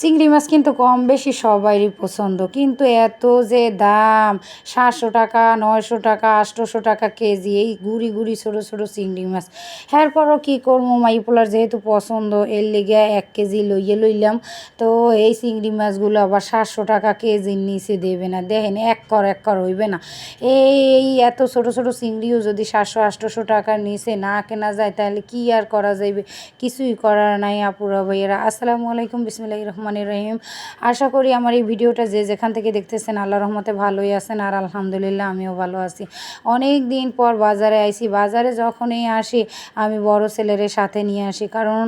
চিংড়ি মাছ কিন্তু কম বেশি সবারই পছন্দ। কিন্তু এত যে দাম, সাতশো টাকা, নয়শো টাকা আটশোশো টাকা কেজি, এই গুড়ি গুড়ি ছোটো ছোটো চিংড়ি মাছ। এরপরও কী করব? মাইপোলার যেহেতু পছন্দ, এর লেগে এক কেজি লইয়ে লইলাম। তো এই চিংড়ি মাছগুলো আবার সাতশো টাকা কেজির নিচে দেবে না। দেখেন, এক কর এক কর হইবে না। এই এত ছোট ছোট চিংড়িও যদি সাতশো আটশোশো টাকার নিচে না কেনা যায়, তাহলে কি আর করা যাইবে? কিছুই করার নাই, আপুরা ভাইয়েরা। আসসালামু আলাইকুম বিসমিল্লাহ রহমান রহিম। আশা করি আমার এই ভিডিওটা যে যেখান থেকে দেখতেছেন আল্লাহ রহমতে ভালোই আছেন আর আলহামদুলিল্লাহ আমিও ভালো আছি। অনেক দিন পর বাজারে আইসি বাজারে যখনই আসি, আমি বড় ছেলের সাথে নিয়ে আসি। কারণ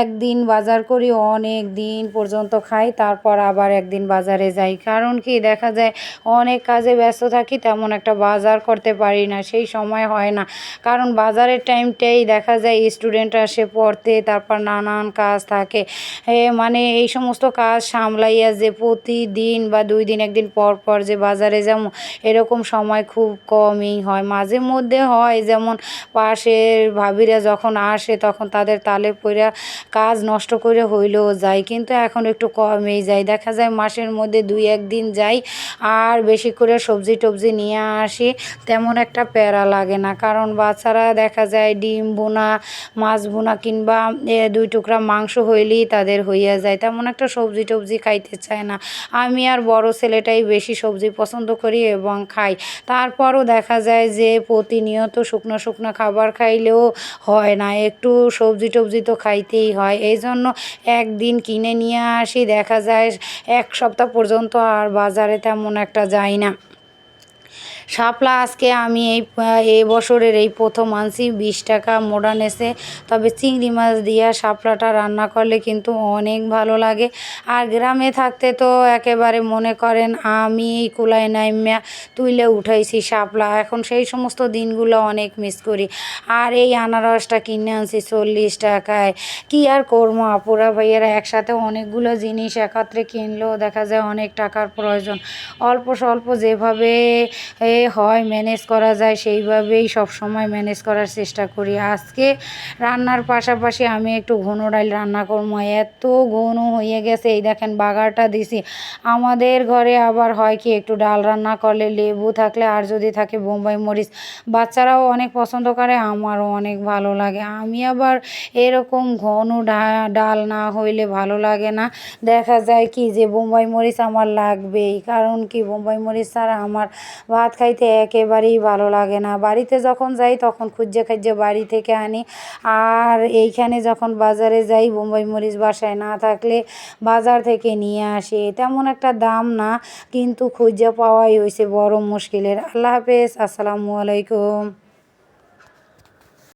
একদিন বাজার করি, অনেক দিন পর্যন্ত খাই, তারপর আবার একদিন বাজারে যাই। কারণ কি, দেখা যায় অনেক কাজে ব্যস্ত থাকি, তেমন একটা বাজার করতে পারি না, সেই সময় হয় না। কারণ বাজারের টাইমটাই দেখা যায়, স্টুডেন্ট আসে পড়তে, তারপর নানান কাজ থাকে। মানে এই সমস্ত কাজ সামলাইয়া যে প্রতিদিন বা দুই দিন, একদিন পর পর যে বাজারে যেমন এরকম সময় খুব কমই হয়। মাঝে মধ্যে হয়, যেমন পাশের ভাবিরা যখন আসে, তখন তাদের তালে পইরা কাজ নষ্ট করে হইলেও যায়, কিন্তু এখন একটু কমেই যায়। দেখা যায় মাসের মধ্যে দুই, একদিন যাই, আর বেশি করে সবজি টবজি নিয়ে আসি, তেমন একটা প্যারা লাগে না। কারণ বাচ্চারা দেখা যায় ডিম বোনা মাছ বোনা কিংবা দুই টুকরা মাংস হইলেই তাদের হইয়া যায়। তেমন একটা সবজি টবজি খাইতে চায় না। আমি আর বড় ছেলেটাই বেশি সবজি পছন্দ করি এবং খাই। তারপরও দেখা যায় যে প্রতিনিয়ত শুকনো শুকনো খাবার খাইলেও হয় না। একটু সবজি টবজি তো খাইতেই হয়। এই জন্য একদিন কিনে নিয়ে আসি। দেখা যায় এক সপ্তাহ পর্যন্ত আর বাজারে তেমন একটা যায় না। শাপলা আজকে আমি এই এই বছরের এই প্রথম আনছি, বিশ টাকা মোডান এসে তবে চিংড়ি মাছ দিয়া শাপলাটা রান্না করলে কিন্তু অনেক ভালো লাগে। আর গ্রামে থাকতে তো একেবারে মনে করেন আমি কুলাই নাইমিয়া তুইলে উঠাইছি শাপলা। এখন সেই সমস্ত দিনগুলো অনেক মিস করি। আর এই আনারসটা কিনে আনছি চল্লিশ টাকায়। কি আর করব? আপুরা ভাইয়েরা একসাথে অনেকগুলো জিনিস একত্রে কিনলেও দেখা যায় অনেক টাকার প্রয়োজন। অল্প স্বল্প যেভাবে, এ হয় ম্যানেজ করা যায়, সেইভাবেই সব সময় ম্যানেজ করার চেষ্টা করি। আজকে রান্নার পাশাপাশি আমি একটু ঘন ডাল রান্না করব। এত ঘন হয়ে গেছে, এই দেখেন বাগারটা দিছি। আমাদের ঘরে আবার হয় কি, একটু ডাল রান্না করলে লেবু থাকলে আর যদি থাকে বোম্বাই মরিচ। বাচ্চারাও অনেক পছন্দ করে, আমারও অনেক ভালো লাগে। আমি আবার এরকম ঘন ডাল না হইলে ভালো লাগে না। দেখা যায় কি যে বোম্বাই মরিচ আমার লাগবেই। কারণ কি, বোম্বাই মরিচ ছাড়া আমার ভাত খাইতে একেবারেই ভালো লাগে না। বাড়িতে যখন যাই, তখন খুঁজে খাইজে বাড়ি থেকে আনি। আর এইখানে যখন বাজারে যাই, বোম্বাই মরিচ বাসায় না থাকলে বাজার থেকে নিয়ে আসি। তেমন একটা দাম না, কিন্তু খুঁজে পাওয়াই হয়েছে বড় মুশকিলের। আল্লাহ হাফেজ, আসসালামু আলাইকুম।